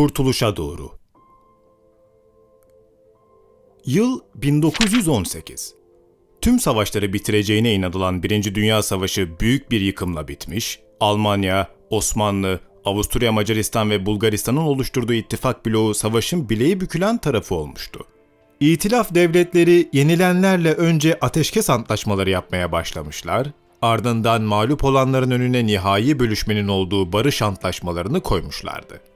Kurtuluşa doğru. Yıl 1918. Tüm savaşları bitireceğine inanılan Birinci Dünya Savaşı büyük bir yıkımla bitmiş, Almanya, Osmanlı, Avusturya Macaristan ve Bulgaristan'ın oluşturduğu ittifak bloğu savaşın bileği bükülen tarafı olmuştu. İtilaf devletleri yenilenlerle önce ateşkes antlaşmaları yapmaya başlamışlar, ardından mağlup olanların önüne nihai bölüşmenin olduğu barış antlaşmalarını koymuşlardı.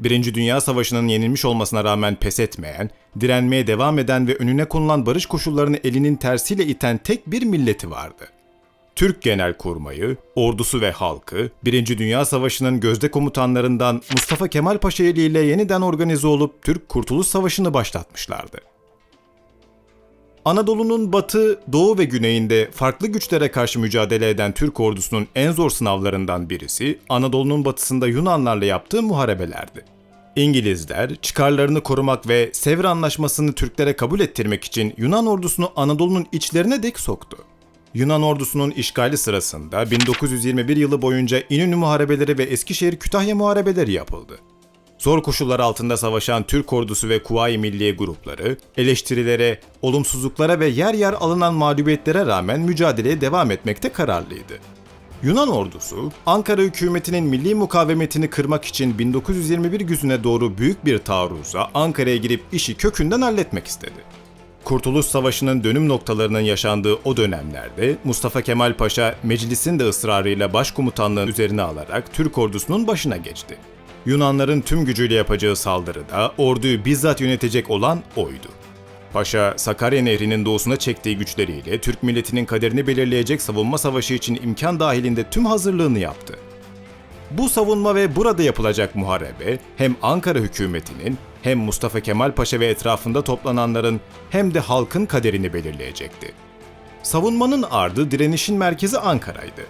Birinci Dünya Savaşı'nın yenilmiş olmasına rağmen pes etmeyen, direnmeye devam eden ve önüne konulan barış koşullarını elinin tersiyle iten tek bir milleti vardı. Türk Genelkurmayı, ordusu ve halkı, Birinci Dünya Savaşı'nın gözde komutanlarından Mustafa Kemal Paşa eliyle yeniden organize olup Türk Kurtuluş Savaşı'nı başlatmışlardı. Anadolu'nun batı, doğu ve güneyinde farklı güçlere karşı mücadele eden Türk ordusunun en zor sınavlarından birisi Anadolu'nun batısında Yunanlarla yaptığı muharebelerdi. İngilizler çıkarlarını korumak ve Sevr Anlaşması'nı Türklere kabul ettirmek için Yunan ordusunu Anadolu'nun içlerine dek soktu. Yunan ordusunun işgali sırasında 1921 yılı boyunca İnönü Muharebeleri ve Eskişehir Kütahya Muharebeleri yapıldı. Zor koşullar altında savaşan Türk ordusu ve Kuvayi Milliye grupları, eleştirilere, olumsuzluklara ve yer yer alınan mağlubiyetlere rağmen mücadeleye devam etmekte kararlıydı. Yunan ordusu, Ankara hükümetinin milli mukavemetini kırmak için 1921 güzüne doğru büyük bir taarruzla Ankara'ya girip işi kökünden halletmek istedi. Kurtuluş Savaşı'nın dönüm noktalarının yaşandığı o dönemlerde Mustafa Kemal Paşa meclisin de ısrarıyla başkomutanlığın üzerine alarak Türk ordusunun başına geçti. Yunanların tüm gücüyle yapacağı saldırıda orduyu bizzat yönetecek olan oydu. Paşa, Sakarya Nehri'nin doğusuna çektiği güçleriyle Türk milletinin kaderini belirleyecek savunma savaşı için imkan dahilinde tüm hazırlığını yaptı. Bu savunma ve burada yapılacak muharebe hem Ankara hükümetinin hem Mustafa Kemal Paşa ve etrafında toplananların hem de halkın kaderini belirleyecekti. Savunmanın ardı direnişin merkezi Ankara'ydı.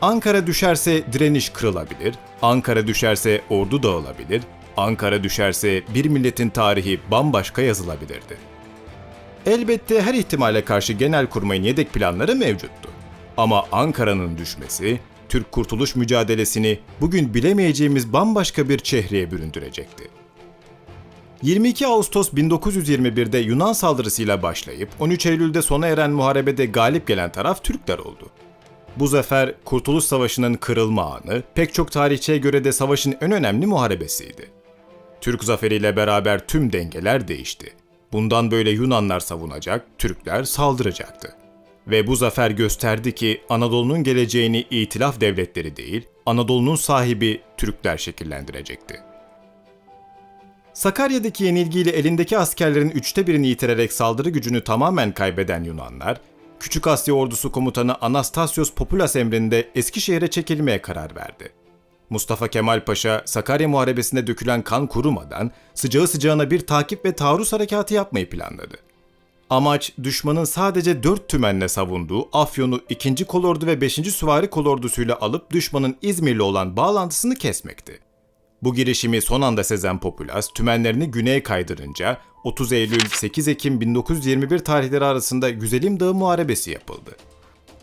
Ankara düşerse direniş kırılabilir, Ankara düşerse ordu dağılabilir, Ankara düşerse bir milletin tarihi bambaşka yazılabilirdi. Elbette her ihtimale karşı Genelkurmay'ın yedek planları mevcuttu. Ama Ankara'nın düşmesi, Türk kurtuluş mücadelesini bugün bilemeyeceğimiz bambaşka bir çehreye büründürecekti. 22 Ağustos 1921'de Yunan saldırısıyla başlayıp 13 Eylül'de sona eren muharebede galip gelen taraf Türkler oldu. Bu zafer Kurtuluş Savaşı'nın kırılma anı, pek çok tarihçiye göre de savaşın en önemli muharebesiydi. Türk zaferiyle beraber tüm dengeler değişti. Bundan böyle Yunanlar savunacak, Türkler saldıracaktı. Ve bu zafer gösterdi ki Anadolu'nun geleceğini itilaf devletleri değil, Anadolu'nun sahibi Türkler şekillendirecekti. Sakarya'daki yenilgiyle elindeki askerlerin üçte birini yitirerek saldırı gücünü tamamen kaybeden Yunanlar, Küçük Asya ordusu komutanı Anastasios Populas emrinde Eskişehir'e çekilmeye karar verdi. Mustafa Kemal Paşa, Sakarya Muharebesi'nde dökülen kan kurumadan sıcağı sıcağına bir takip ve taarruz harekatı yapmayı planladı. Amaç düşmanın sadece dört tümenle savunduğu Afyon'u 2. Kolordu ve 5. Süvari Kolordusu'yla alıp düşmanın İzmir'le olan bağlantısını kesmekti. Bu girişimi son anda sezen Populas tümenlerini güneye kaydırınca 30 Eylül 8 Ekim 1921 tarihleri arasında Güzelim Dağı Muharebesi yapıldı.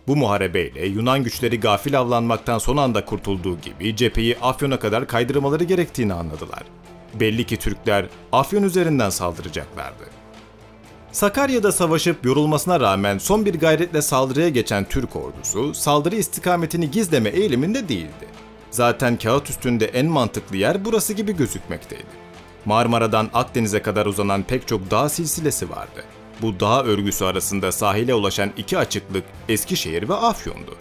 Bu muharebeyle Yunan güçleri gafil avlanmaktan son anda kurtulduğu gibi cepheyi Afyon'a kadar kaydırmaları gerektiğini anladılar. Belli ki Türkler Afyon üzerinden saldıracaklardı. Sakarya'da savaşıp yorulmasına rağmen son bir gayretle saldırıya geçen Türk ordusu saldırı istikametini gizleme eğiliminde değildi. Zaten kağıt üstünde en mantıklı yer burası gibi gözükmekteydi. Marmara'dan Akdeniz'e kadar uzanan pek çok dağ silsilesi vardı. Bu dağ örgüsü arasında sahile ulaşan iki açıklık Eskişehir ve Afyon'du.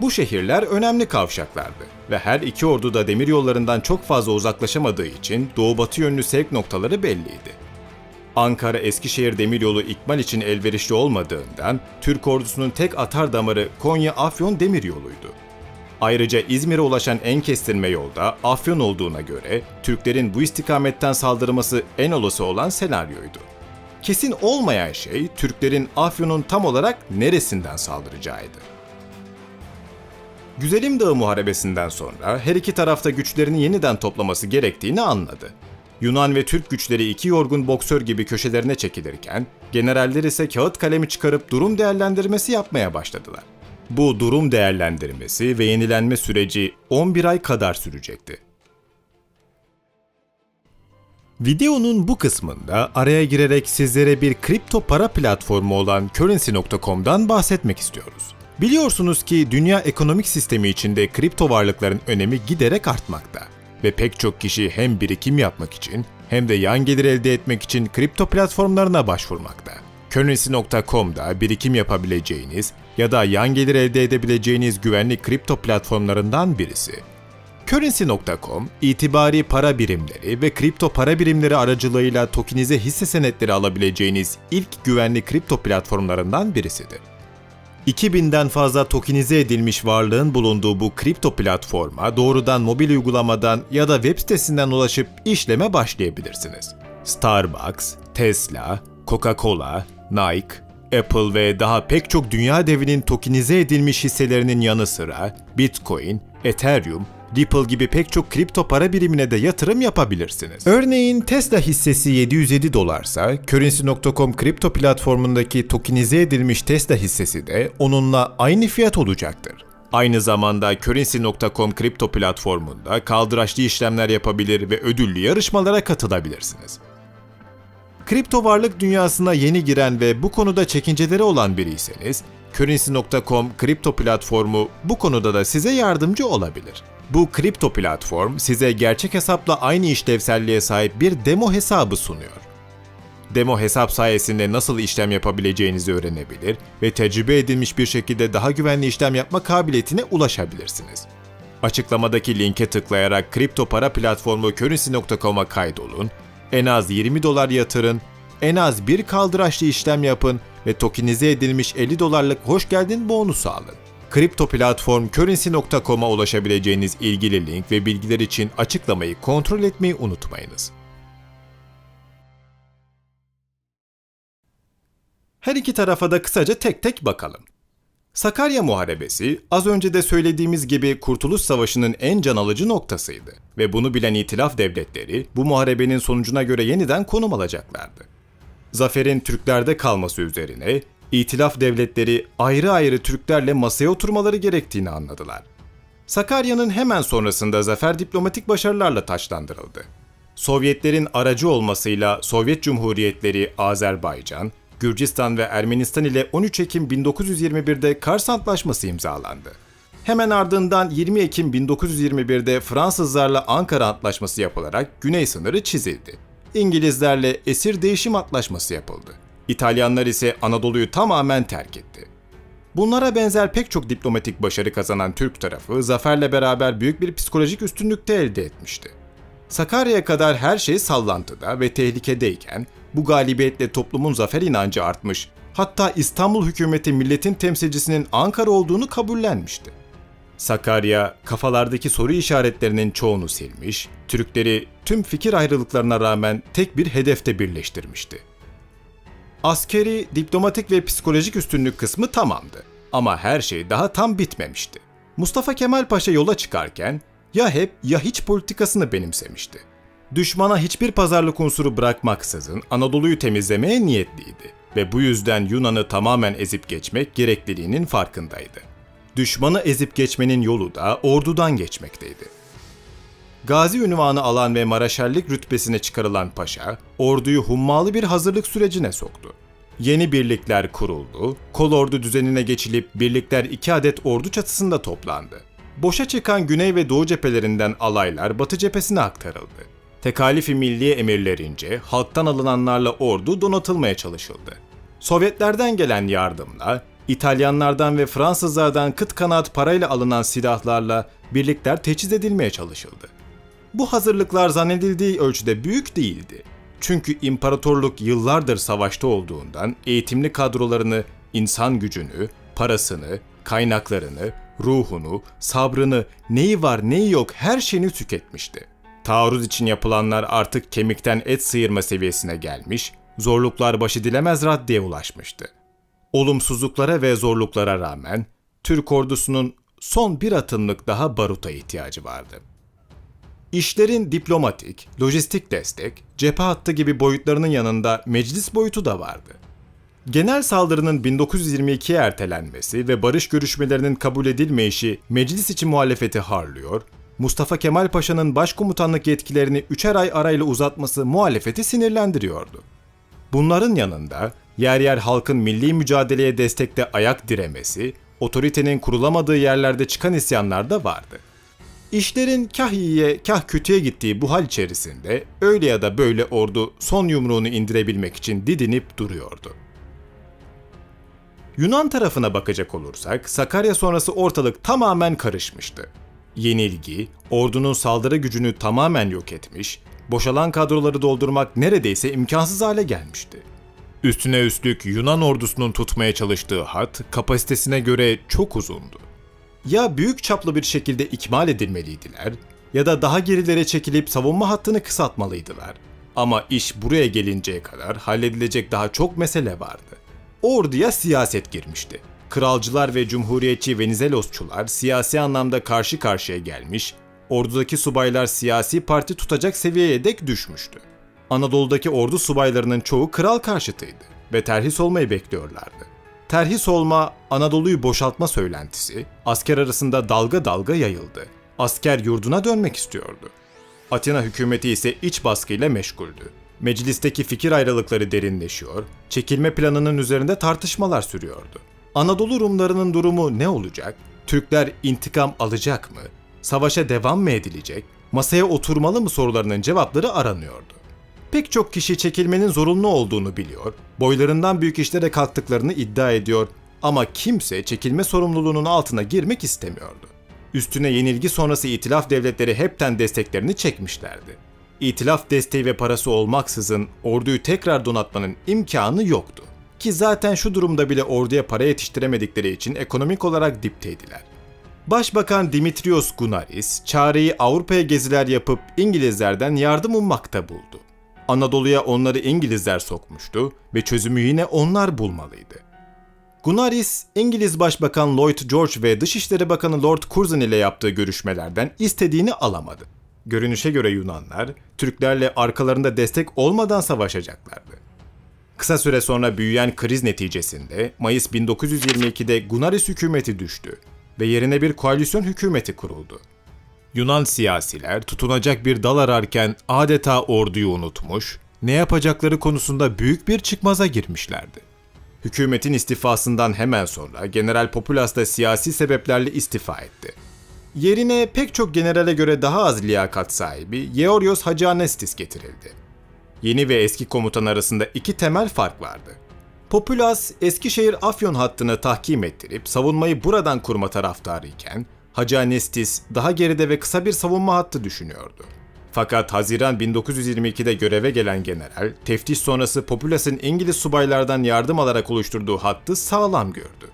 Bu şehirler önemli kavşaklardı ve her iki ordu da demir yollarından çok fazla uzaklaşamadığı için doğu-batı yönlü sevk noktaları belliydi. Ankara-Eskişehir demiryolu ikmal için elverişli olmadığından Türk ordusunun tek atar damarı Konya-Afyon demiryoluydu. Ayrıca İzmir'e ulaşan en kestirme yolda Afyon olduğuna göre Türklerin bu istikametten saldırması en olası olan senaryoydu. Kesin olmayan şey Türklerin Afyon'un tam olarak neresinden saldıracağıydı. Güzelim Dağı Muharebesi'nden sonra her iki tarafta güçlerini yeniden toplaması gerektiğini anladı. Yunan ve Türk güçleri iki yorgun boksör gibi köşelerine çekilirken, generaller ise kağıt kalemi çıkarıp durum değerlendirmesi yapmaya başladılar. Bu durum değerlendirmesi ve yenilenme süreci 11 ay kadar sürecekti. Videonun bu kısmında araya girerek sizlere bir kripto para platformu olan Currency.com'dan bahsetmek istiyoruz. Biliyorsunuz ki dünya ekonomik sistemi içinde kripto varlıkların önemi giderek artmakta ve pek çok kişi hem birikim yapmak için hem de yan gelir elde etmek için kripto platformlarına başvurmakta. Currency.com'da birikim yapabileceğiniz ya da yan gelir elde edebileceğiniz güvenli kripto platformlarından birisi. Currency.com, itibari para birimleri ve kripto para birimleri aracılığıyla tokenize hisse senetleri alabileceğiniz ilk güvenli kripto platformlarından birisidir. 2000'den fazla tokenize edilmiş varlığın bulunduğu bu kripto platforma doğrudan mobil uygulamadan ya da web sitesinden ulaşıp işleme başlayabilirsiniz. Starbucks, Tesla, Coca-Cola, Nike, Apple ve daha pek çok dünya devinin tokenize edilmiş hisselerinin yanı sıra Bitcoin, Ethereum, Ripple gibi pek çok kripto para birimine de yatırım yapabilirsiniz. Örneğin Tesla hissesi 707 dolarsa, Currency.com kripto platformundaki tokenize edilmiş Tesla hissesi de onunla aynı fiyat olacaktır. Aynı zamanda Currency.com kripto platformunda kaldıraçlı işlemler yapabilir ve ödüllü yarışmalara katılabilirsiniz. Kripto varlık dünyasına yeni giren ve bu konuda çekinceleri olan biriyseniz, Currency.com kripto platformu bu konuda da size yardımcı olabilir. Bu kripto platform size gerçek hesapla aynı işlevselliğe sahip bir demo hesabı sunuyor. Demo hesap sayesinde nasıl işlem yapabileceğinizi öğrenebilir ve tecrübe edilmiş bir şekilde daha güvenli işlem yapma kabiliyetine ulaşabilirsiniz. Açıklamadaki linke tıklayarak kripto para platformu Currency.com'a kaydolun, en az 20 dolar yatırın, en az bir kaldıraçlı işlem yapın ve tokenize edilmiş 50 dolarlık hoş geldin bonusu alın. Kripto platform Currency.com'a ulaşabileceğiniz ilgili link ve bilgiler için açıklamayı kontrol etmeyi unutmayınız. Her iki tarafa da kısaca tek tek bakalım. Sakarya Muharebesi az önce de söylediğimiz gibi Kurtuluş Savaşı'nın en can alıcı noktasıydı ve bunu bilen itilaf devletleri bu muharebenin sonucuna göre yeniden konum alacaklardı. Zaferin Türklerde kalması üzerine İtilaf devletleri ayrı ayrı Türklerle masaya oturmaları gerektiğini anladılar. Sakarya'nın hemen sonrasında zafer diplomatik başarılarla taçlandırıldı. Sovyetlerin aracı olmasıyla Sovyet Cumhuriyetleri Azerbaycan, Gürcistan ve Ermenistan ile 13 Ekim 1921'de Kars Antlaşması imzalandı. Hemen ardından 20 Ekim 1921'de Fransızlarla Ankara Antlaşması yapılarak güney sınırı çizildi. İngilizlerle esir değişim antlaşması yapıldı. İtalyanlar ise Anadolu'yu tamamen terk etti. Bunlara benzer pek çok diplomatik başarı kazanan Türk tarafı zaferle beraber büyük bir psikolojik üstünlükte elde etmişti. Sakarya'ya kadar her şey sallantıda ve tehlikedeyken bu galibiyetle toplumun zafer inancı artmış, hatta İstanbul hükümeti milletin temsilcisinin Ankara olduğunu kabullenmişti. Sakarya, kafalardaki soru işaretlerinin çoğunu silmiş, Türkleri tüm fikir ayrılıklarına rağmen tek bir hedefte birleştirmişti. Askeri, diplomatik ve psikolojik üstünlük kısmı tamamdı. Ama her şey daha tam bitmemişti. Mustafa Kemal Paşa yola çıkarken ya hep ya hiç politikasını benimsemişti. Düşmana hiçbir pazarlık unsuru bırakmaksızın Anadolu'yu temizlemeye niyetliydi ve bu yüzden Yunan'ı tamamen ezip geçmek gerekliliğinin farkındaydı. Düşmanı ezip geçmenin yolu da ordudan geçmekteydi. Gazi ünvanı alan ve maraşerlik rütbesine çıkarılan paşa, orduyu hummalı bir hazırlık sürecine soktu. Yeni birlikler kuruldu, kol ordu düzenine geçilip birlikler iki adet ordu çatısında toplandı. Boşa çıkan güney ve doğu cephelerinden alaylar batı cephesine aktarıldı. Tekalifi milli emirlerince halktan alınanlarla ordu donatılmaya çalışıldı. Sovyetlerden gelen yardımla, İtalyanlardan ve Fransızlardan kıt kanaat parayla alınan silahlarla birlikler teçhiz edilmeye çalışıldı. Bu hazırlıklar zannedildiği ölçüde büyük değildi. Çünkü imparatorluk yıllardır savaşta olduğundan eğitimli kadrolarını, insan gücünü, parasını, kaynaklarını, ruhunu, sabrını, neyi var neyi yok her şeyini tüketmişti. Taarruz için yapılanlar artık kemikten et sıyırma seviyesine gelmiş, zorluklar başı dilemez raddeye ulaşmıştı. Olumsuzluklara ve zorluklara rağmen Türk ordusunun son bir atımlık daha baruta ihtiyacı vardı. İşlerin diplomatik, lojistik destek, cephe hattı gibi boyutlarının yanında meclis boyutu da vardı. Genel saldırının 1922'ye ertelenmesi ve barış görüşmelerinin kabul edilmeyişi meclis içi muhalefeti harlıyor, Mustafa Kemal Paşa'nın başkomutanlık yetkilerini üçer ay arayla uzatması muhalefeti sinirlendiriyordu. Bunların yanında yer yer halkın milli mücadeleye destekte ayak diremesi, otoritenin kurulamadığı yerlerde çıkan isyanlar da vardı. İşlerin kah iyiye kah kötüye gittiği bu hal içerisinde öyle ya da böyle ordu son yumruğunu indirebilmek için didinip duruyordu. Yunan tarafına bakacak olursak Sakarya sonrası ortalık tamamen karışmıştı. Yenilgi, ordunun saldırı gücünü tamamen yok etmiş, boşalan kadroları doldurmak neredeyse imkansız hale gelmişti. Üstüne üstlük Yunan ordusunun tutmaya çalıştığı hat kapasitesine göre çok uzundu. Ya büyük çaplı bir şekilde ikmal edilmeliydiler ya da daha gerilere çekilip savunma hattını kısaltmalıydılar. Ama iş buraya gelinceye kadar halledilecek daha çok mesele vardı. Orduya siyaset girmişti. Kralcılar ve cumhuriyetçi Venizelosçular siyasi anlamda karşı karşıya gelmiş, ordudaki subaylar siyasi parti tutacak seviyeye dek düşmüştü. Anadolu'daki ordu subaylarının çoğu kral karşıtıydı ve terhis olmayı bekliyorlardı. Terhis olma, Anadolu'yu boşaltma söylentisi asker arasında dalga dalga yayıldı. Asker yurduna dönmek istiyordu. Atina hükümeti ise iç baskıyla meşguldü. Meclisteki fikir ayrılıkları derinleşiyor, çekilme planının üzerinde tartışmalar sürüyordu. Anadolu Rumlarının durumu ne olacak? Türkler intikam alacak mı? Savaşa devam mı edilecek? Masaya oturmalı mı sorularının cevapları aranıyordu. Pek çok kişi çekilmenin zorunlu olduğunu biliyor, boylarından büyük işlere kalktıklarını iddia ediyor ama kimse çekilme sorumluluğunun altına girmek istemiyordu. Üstüne yenilgi sonrası itilaf devletleri hepten desteklerini çekmişlerdi. İtilaf desteği ve parası olmaksızın orduyu tekrar donatmanın imkanı yoktu. Ki zaten şu durumda bile orduya para yetiştiremedikleri için ekonomik olarak dipteydiler. Başbakan Dimitrios Gunaris, çareyi Avrupa'ya geziler yapıp İngilizlerden yardım ummakta buldu. Anadolu'ya onları İngilizler sokmuştu ve çözümü yine onlar bulmalıydı. Gunaris, İngiliz Başbakan Lloyd George ve Dışişleri Bakanı Lord Curzon ile yaptığı görüşmelerden istediğini alamadı. Görünüşe göre Yunanlar, Türklerle arkalarında destek olmadan savaşacaklardı. Kısa süre sonra büyüyen kriz neticesinde Mayıs 1922'de Gunaris hükümeti düştü ve yerine bir koalisyon hükümeti kuruldu. Yunan siyasiler tutunacak bir dal ararken adeta orduyu unutmuş, ne yapacakları konusunda büyük bir çıkmaza girmişlerdi. Hükümetin istifasından hemen sonra General Populas da siyasi sebeplerle istifa etti. Yerine pek çok generale göre daha az liyakat sahibi Georgios Hacıanestis getirildi. Yeni ve eski komutan arasında iki temel fark vardı. Populas, Eskişehir-Afyon hattını tahkim ettirip savunmayı buradan kurma taraftarı iken, Hacı Anestis daha geride ve kısa bir savunma hattı düşünüyordu. Fakat Haziran 1922'de göreve gelen general, teftiş sonrası Populas'ın İngiliz subaylardan yardım alarak oluşturduğu hattı sağlam gördü.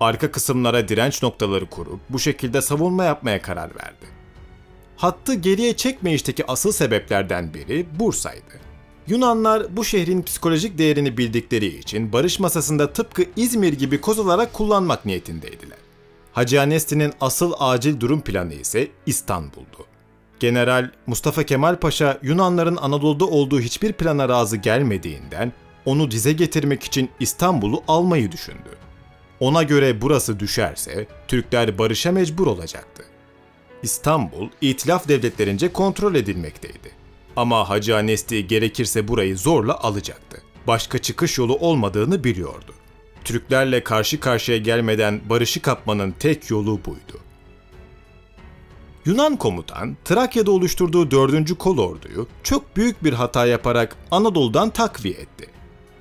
Arka kısımlara direnç noktaları kurup bu şekilde savunma yapmaya karar verdi. Hattı geriye çekmeyişteki asıl sebeplerden biri Bursa'ydı. Yunanlar bu şehrin psikolojik değerini bildikleri için barış masasında tıpkı İzmir gibi koz olarak kullanmak niyetindeydiler. Hacı Anesti'nin asıl acil durum planı ise İstanbul'du. General Mustafa Kemal Paşa Yunanların Anadolu'da olduğu hiçbir plana razı gelmediğinden onu dize getirmek için İstanbul'u almayı düşündü. Ona göre burası düşerse Türkler barışa mecbur olacaktı. İstanbul, İtilaf devletlerince kontrol edilmekteydi. Ama Hacı Anesti gerekirse burayı zorla alacaktı. Başka çıkış yolu olmadığını biliyordu. Türklerle karşı karşıya gelmeden barışı kapmanın tek yolu buydu. Yunan komutan, Trakya'da oluşturduğu 4. kol orduyu çok büyük bir hata yaparak Anadolu'dan takviye etti.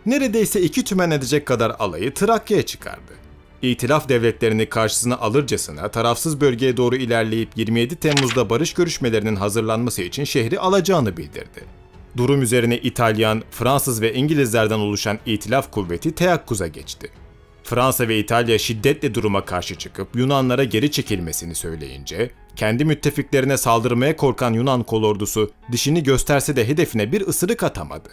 Neredeyse iki tümen edecek kadar alayı Trakya'ya çıkardı. İtilaf devletlerini karşısına alırcasına tarafsız bölgeye doğru ilerleyip 27 Temmuz'da barış görüşmelerinin hazırlanması için şehri alacağını bildirdi. Durum üzerine İtalyan, Fransız ve İngilizlerden oluşan İtilaf kuvveti teyakkuza geçti. Fransa ve İtalya şiddetle duruma karşı çıkıp Yunanlara geri çekilmesini söyleyince, kendi müttefiklerine saldırmaya korkan Yunan kolordusu dişini gösterse de hedefine bir ısırık atamadı.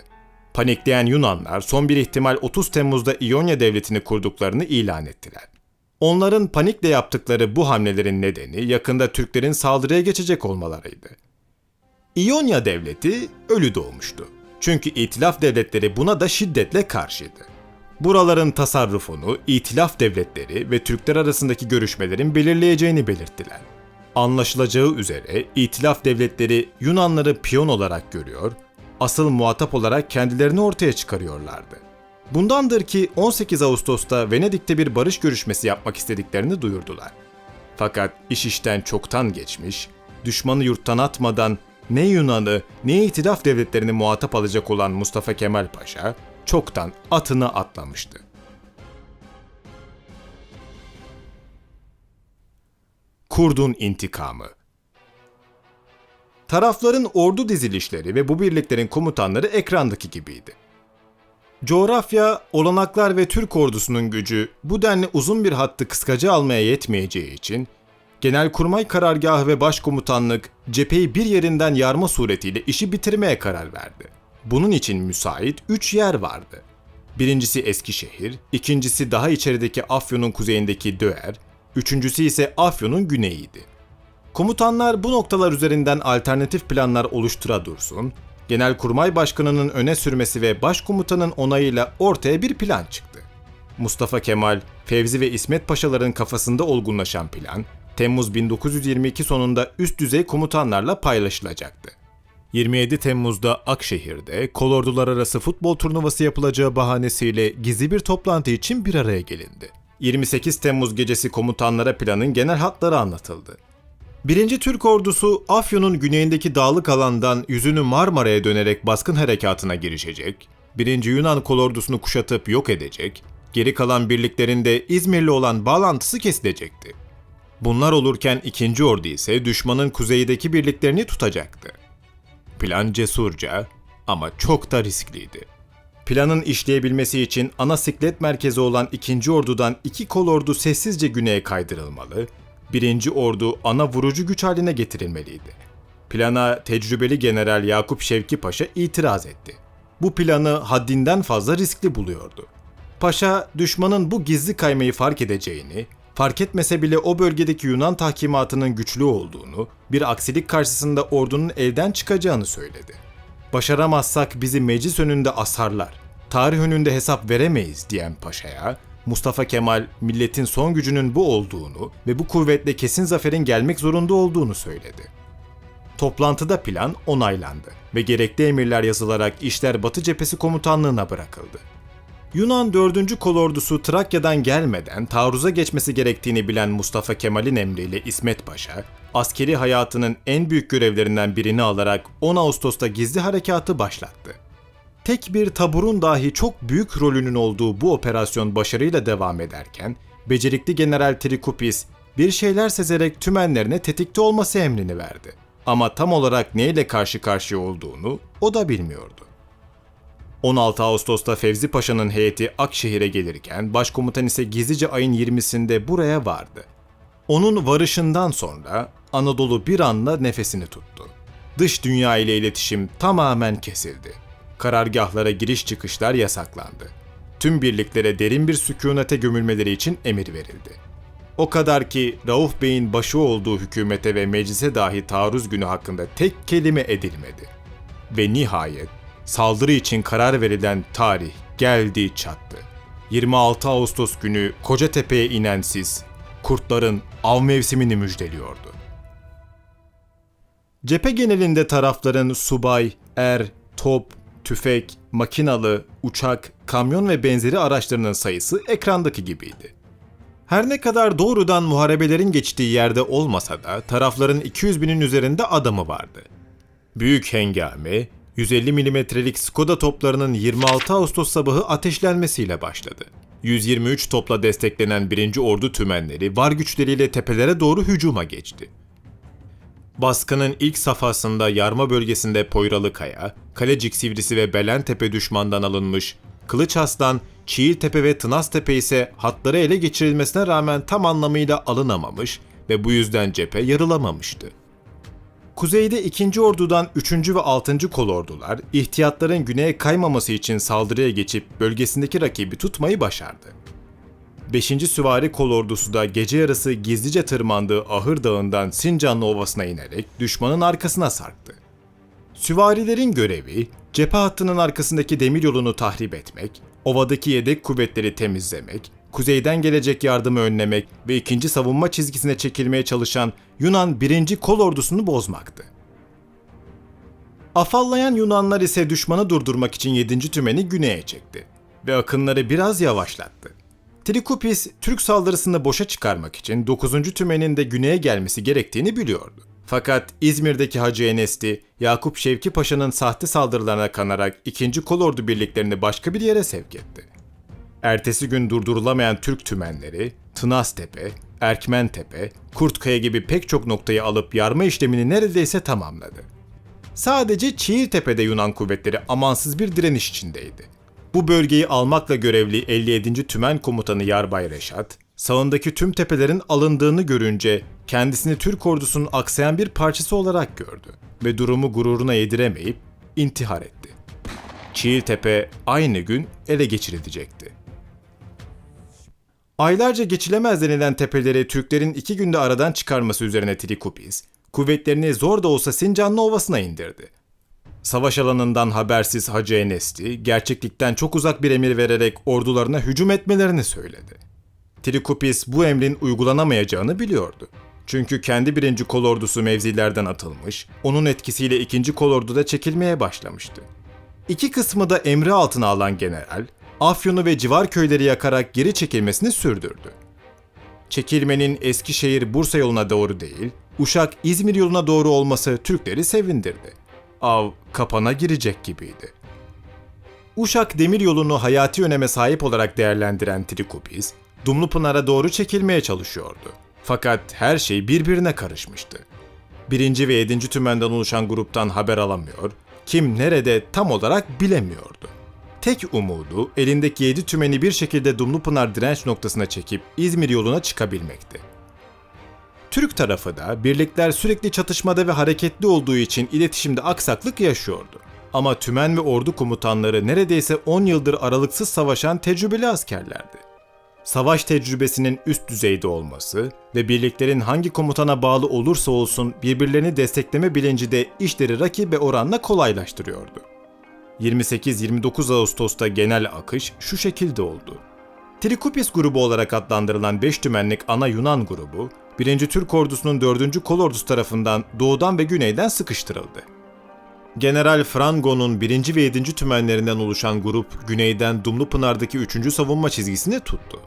Panikleyen Yunanlar son bir ihtimal 30 Temmuz'da İonya devletini kurduklarını ilan ettiler. Onların panikle yaptıkları bu hamlelerin nedeni yakında Türklerin saldırıya geçecek olmalarıydı. İonya devleti ölü doğmuştu. Çünkü itilaf devletleri buna da şiddetle karşıydı. Buraların tasarrufunu itilaf devletleri ve Türkler arasındaki görüşmelerin belirleyeceğini belirttiler. Anlaşılacağı üzere İtilaf devletleri Yunanları piyon olarak görüyor, asıl muhatap olarak kendilerini ortaya çıkarıyorlardı. Bundandır ki 18 Ağustos'ta Venedik'te bir barış görüşmesi yapmak istediklerini duyurdular. Fakat iş işten çoktan geçmiş, düşmanı yurttan atmadan ne Yunan'ı ne İtilaf devletlerini muhatap alacak olan Mustafa Kemal Paşa çoktan atına atlamıştı. Kurdun intikamı Tarafların ordu dizilişleri ve bu birliklerin komutanları ekrandaki gibiydi. Coğrafya, olanaklar ve Türk ordusunun gücü bu denli uzun bir hattı kıskaca almaya yetmeyeceği için Genelkurmay Karargahı ve Başkomutanlık cepheyi bir yerinden yarma suretiyle işi bitirmeye karar verdi. Bunun için müsait üç yer vardı. Birincisi Eskişehir, ikincisi daha içerideki Afyon'un kuzeyindeki Döğer, üçüncüsü ise Afyon'un güneyiydi. Komutanlar bu noktalar üzerinden alternatif planlar oluştura dursun, Genelkurmay Başkanı'nın öne sürmesi ve başkomutanın onayıyla ortaya bir plan çıktı. Mustafa Kemal, Fevzi ve İsmet Paşaların kafasında olgunlaşan plan, Temmuz 1922 sonunda üst düzey komutanlarla paylaşılacaktı. 27 Temmuz'da Akşehir'de kolordular arası futbol turnuvası yapılacağı bahanesiyle gizli bir toplantı için bir araya gelindi. 28 Temmuz gecesi komutanlara planın genel hatları anlatıldı. Birinci Türk ordusu Afyon'un güneyindeki dağlık alandan yüzünü Marmara'ya dönerek baskın harekatına girişecek, birinci Yunan kolordusunu kuşatıp yok edecek, geri kalan birliklerinde İzmirli olan bağlantısı kesilecekti. Bunlar olurken ikinci ordu ise düşmanın kuzeydeki birliklerini tutacaktı. Plan cesurca ama çok da riskliydi. Planın işleyebilmesi için ana siklet merkezi olan ikinci ordudan iki kolordu sessizce güneye kaydırılmalı, birinci ordu ana vurucu güç haline getirilmeliydi. Plana tecrübeli General Yakup Şevki Paşa itiraz etti. Bu planı haddinden fazla riskli buluyordu. Paşa, düşmanın bu gizli kaymayı fark edeceğini, fark etmese bile o bölgedeki Yunan tahkimatının güçlü olduğunu, bir aksilik karşısında ordunun elden çıkacağını söyledi. Başaramazsak bizi meclis önünde asarlar, tarih önünde hesap veremeyiz diyen paşaya, Mustafa Kemal milletin son gücünün bu olduğunu ve bu kuvvetle kesin zaferin gelmek zorunda olduğunu söyledi. Toplantıda plan onaylandı ve gerekli emirler yazılarak işler Batı Cephesi Komutanlığı'na bırakıldı. Yunan 4. kolordusu Trakya'dan gelmeden taarruza geçmesi gerektiğini bilen Mustafa Kemal'in emriyle İsmet Paşa, askeri hayatının en büyük görevlerinden birini alarak 10 Ağustos'ta gizli harekatı başlattı. Tek bir taburun dahi çok büyük rolünün olduğu bu operasyon başarıyla devam ederken, becerikli General Trikupis bir şeyler sezerek tümenlerine tetikte olması emrini verdi. Ama tam olarak neyle karşı karşıya olduğunu o da bilmiyordu. 16 Ağustos'ta Fevzi Paşa'nın heyeti Akşehir'e gelirken başkomutan ise gizlice ayın 20'sinde buraya vardı. Onun varışından sonra Anadolu bir anda nefesini tuttu. Dış dünya ile iletişim tamamen kesildi. Karargahlara giriş çıkışlar yasaklandı. Tüm birliklere derin bir sükunete gömülmeleri için emir verildi. O kadar ki Rauf Bey'in başı olduğu hükümete ve meclise dahi taarruz günü hakkında tek kelime edilmedi. Ve nihayet saldırı için karar verilen tarih geldi çattı. 26 Ağustos günü Kocatepe'ye inen sis, kurtların av mevsimini müjdeliyordu. Cephe genelinde tarafların subay, er, top, tüfek, makinalı, uçak, kamyon ve benzeri araçlarının sayısı ekrandaki gibiydi. Her ne kadar doğrudan muharebelerin geçtiği yerde olmasa da tarafların 200 binin üzerinde adamı vardı. Büyük hengame, 150 milimetrelik Skoda toplarının 26 Ağustos sabahı ateşlenmesiyle başladı. 123 topla desteklenen 1. Ordu tümenleri var güçleriyle tepelere doğru hücuma geçti. Baskının ilk safhasında yarma bölgesinde Poyralıkaya, Kalecik Sivrisi ve Belentepe düşmandan alınmış, Kılıç Aslan, Çiğiltepe ve Tınaztepe ise hatları ele geçirilmesine rağmen tam anlamıyla alınamamış ve bu yüzden cephe yarılamamıştı. Kuzeyde 2. Ordu'dan 3. ve 6. kolordular ihtiyatların güneye kaymaması için saldırıya geçip bölgesindeki rakibi tutmayı başardı. 5. Süvari Kolordusu da gece yarısı gizlice tırmandığı Ahır Dağı'ndan Sincanlı Ovası'na inerek düşmanın arkasına sarktı. Süvarilerin görevi cephe hattının arkasındaki demiryolunu tahrip etmek, ovadaki yedek kuvvetleri temizlemek, kuzeyden gelecek yardımı önlemek ve ikinci savunma çizgisine çekilmeye çalışan Yunan 1. kol ordusunu bozmaktı. Afallayan Yunanlar ise düşmanı durdurmak için 7. tümeni güneye çekti ve akınları biraz yavaşlattı. Trikupis, Türk saldırısını boşa çıkarmak için 9. tümenin de güneye gelmesi gerektiğini biliyordu. Fakat İzmir'deki Hacı Enes'ti, Yakup Şevki Paşa'nın sahte saldırılarına kanarak 2. kolordu birliklerini başka bir yere sevk etti. Ertesi gün durdurulamayan Türk tümenleri, Tınaztepe, Erkmentepe, Kurtkaya gibi pek çok noktayı alıp yarma işlemini neredeyse tamamladı. Sadece Çiğirtepe'de Yunan kuvvetleri amansız bir direniş içindeydi. Bu bölgeyi almakla görevli 57. Tümen Komutanı Yarbay Reşat, sağındaki tüm tepelerin alındığını görünce kendisini Türk ordusunun aksayan bir parçası olarak gördü ve durumu gururuna yediremeyip intihar etti. Çiğirtepe aynı gün ele geçirilecekti. Aylarca geçilemez denilen tepeleri Türklerin iki günde aradan çıkarması üzerine Trikupis, kuvvetlerini zor da olsa Sincanlı Ovası'na indirdi. Savaş alanından habersiz Hacı Enes'ti, gerçeklikten çok uzak bir emir vererek ordularına hücum etmelerini söyledi. Trikupis bu emrin uygulanamayacağını biliyordu. Çünkü kendi birinci kol ordusu mevzilerden atılmış, onun etkisiyle ikinci kol ordu da çekilmeye başlamıştı. İki kısmı da emri altına alan general, Afyon'u ve civar köyleri yakarak geri çekilmesini sürdürdü. Çekilmenin Eskişehir-Bursa yoluna doğru değil, Uşak-İzmir yoluna doğru olması Türkleri sevindirdi. Av kapana girecek gibiydi. Uşak demir yolunu hayati öneme sahip olarak değerlendiren Trikupis, Dumlupınar'a doğru çekilmeye çalışıyordu. Fakat her şey birbirine karışmıştı. Birinci ve yedinci tümenden oluşan gruptan haber alamıyor, kim nerede tam olarak bilemiyordu. Tek umudu elindeki yedi tümeni bir şekilde Dumlupınar direnç noktasına çekip İzmir yoluna çıkabilmekti. Türk tarafı da birlikler sürekli çatışmada ve hareketli olduğu için iletişimde aksaklık yaşıyordu. Ama tümen ve ordu komutanları neredeyse 10 yıldır aralıksız savaşan tecrübeli askerlerdi. Savaş tecrübesinin üst düzeyde olması ve birliklerin hangi komutana bağlı olursa olsun birbirlerini destekleme bilinci de işleri rakibe oranla kolaylaştırıyordu. 28-29 Ağustos'ta genel akış şu şekilde oldu. Trikupis grubu olarak adlandırılan 5 tümenlik ana Yunan grubu, 1. Türk ordusunun 4. kol ordusu tarafından doğudan ve güneyden sıkıştırıldı. General Frango'nun 1. ve 7. tümenlerinden oluşan grup güneyden Dumlupınar'daki 3. savunma çizgisini tuttu.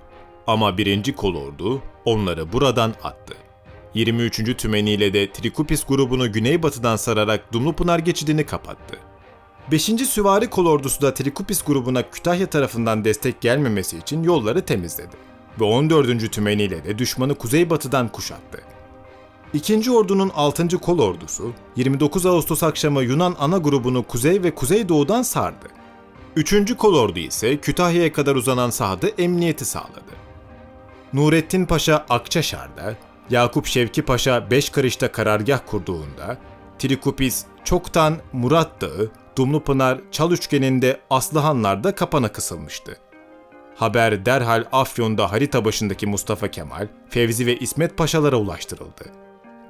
Ama 1. kol ordu onları buradan attı. 23. tümeniyle de Trikupis grubunu güneybatıdan sararak Dumlupınar geçidini kapattı. 5. Süvari Kol Ordusu da Trikupis grubuna Kütahya tarafından destek gelmemesi için yolları temizledi ve 14. tümeniyle de düşmanı kuzeybatıdan kuşattı. 2. Ordunun 6. Kol Ordusu 29 Ağustos akşamı Yunan ana grubunu kuzey ve kuzeydoğudan sardı. 3. Kol Ordu ise Kütahya'ya kadar uzanan sahada emniyeti sağladı. Nurettin Paşa Akçaşar'da, Yakup Şevki Paşa Beşkarış'ta karargah kurduğunda, Trikupis çoktan Murat Dağı, Dumlupınar, Çal Üçgeni'nde Aslıhanlar'da kapana kısılmıştı. Haber derhal Afyon'da harita başındaki Mustafa Kemal, Fevzi ve İsmet Paşalara ulaştırıldı.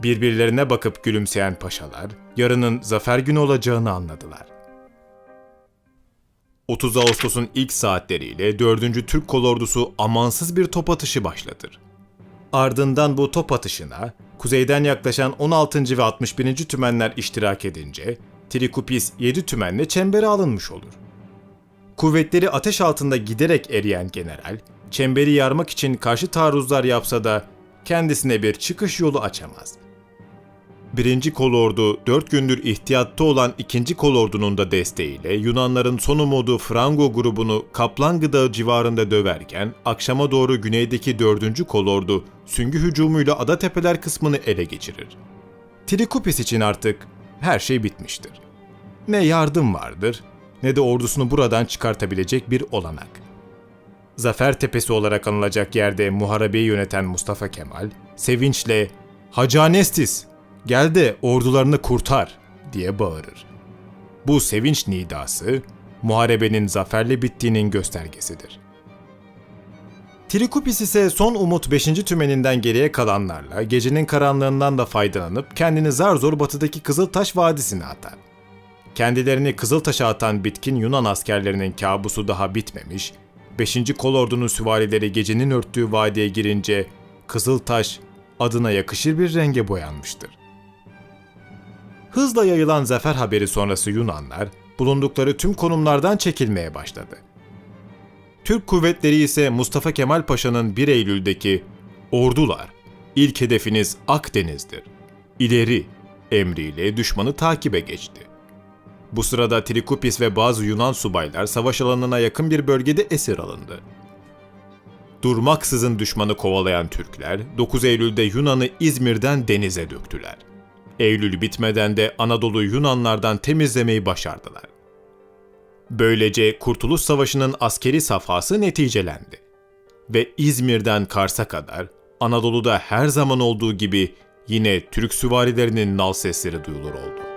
Birbirlerine bakıp gülümseyen paşalar, yarının zafer günü olacağını anladılar. 30 Ağustos'un ilk saatleriyle 4. Türk kolordusu amansız bir top atışı başlatır. Ardından bu top atışına kuzeyden yaklaşan 16. ve 61. tümenler iştirak edince Trikupis 7 tümenle çembere alınmış olur. Kuvvetleri ateş altında giderek eriyen general, çemberi yarmak için karşı taarruzlar yapsa da kendisine bir çıkış yolu açamaz. Birinci kolordu 4 gündür ihtiyatta olan ikinci kolordunun da desteğiyle Yunanların son umudu Frango grubunu Kaplan Gıdağı civarında döverken akşama doğru güneydeki 4. kolordu süngü hücumuyla ada tepeler kısmını ele geçirir. Trikupis için artık her şey bitmiştir. Ne yardım vardır ne de ordusunu buradan çıkartabilecek bir olanak. Zafer Tepesi olarak anılacak yerde muharebeyi yöneten Mustafa Kemal, sevinçle ''Hacı Anestis, gel de ordularını kurtar!'' diye bağırır. Bu sevinç nidası, muharebenin zaferle bittiğinin göstergesidir. Trikupis ise son umut 5. tümeninden geriye kalanlarla gecenin karanlığından da faydalanıp kendini zar zor batıdaki Kızıltaş Vadisi'ne atar. Kendilerini Kızıltaş'a atan bitkin Yunan askerlerinin kabusu daha bitmemiş, 5. Kolordu'nun süvarileri gecenin örttüğü vadiye girince Kızıltaş adına yakışır bir renge boyanmıştır. Hızla yayılan zafer haberi sonrası Yunanlar bulundukları tüm konumlardan çekilmeye başladı. Türk kuvvetleri ise Mustafa Kemal Paşa'nın 1 Eylül'deki "Ordular, ilk hedefiniz Akdeniz'dir. İleri!" emriyle düşmanı takibe geçti. Bu sırada Trikupis ve bazı Yunan subaylar savaş alanına yakın bir bölgede esir alındı. Durmaksızın düşmanı kovalayan Türkler 9 Eylül'de Yunan'ı İzmir'den denize döktüler. Eylül bitmeden de Anadolu Yunanlardan temizlemeyi başardılar. Böylece Kurtuluş Savaşı'nın askeri safhası neticelendi. Ve İzmir'den Kars'a kadar Anadolu'da her zaman olduğu gibi yine Türk süvarilerinin nal sesleri duyulur oldu.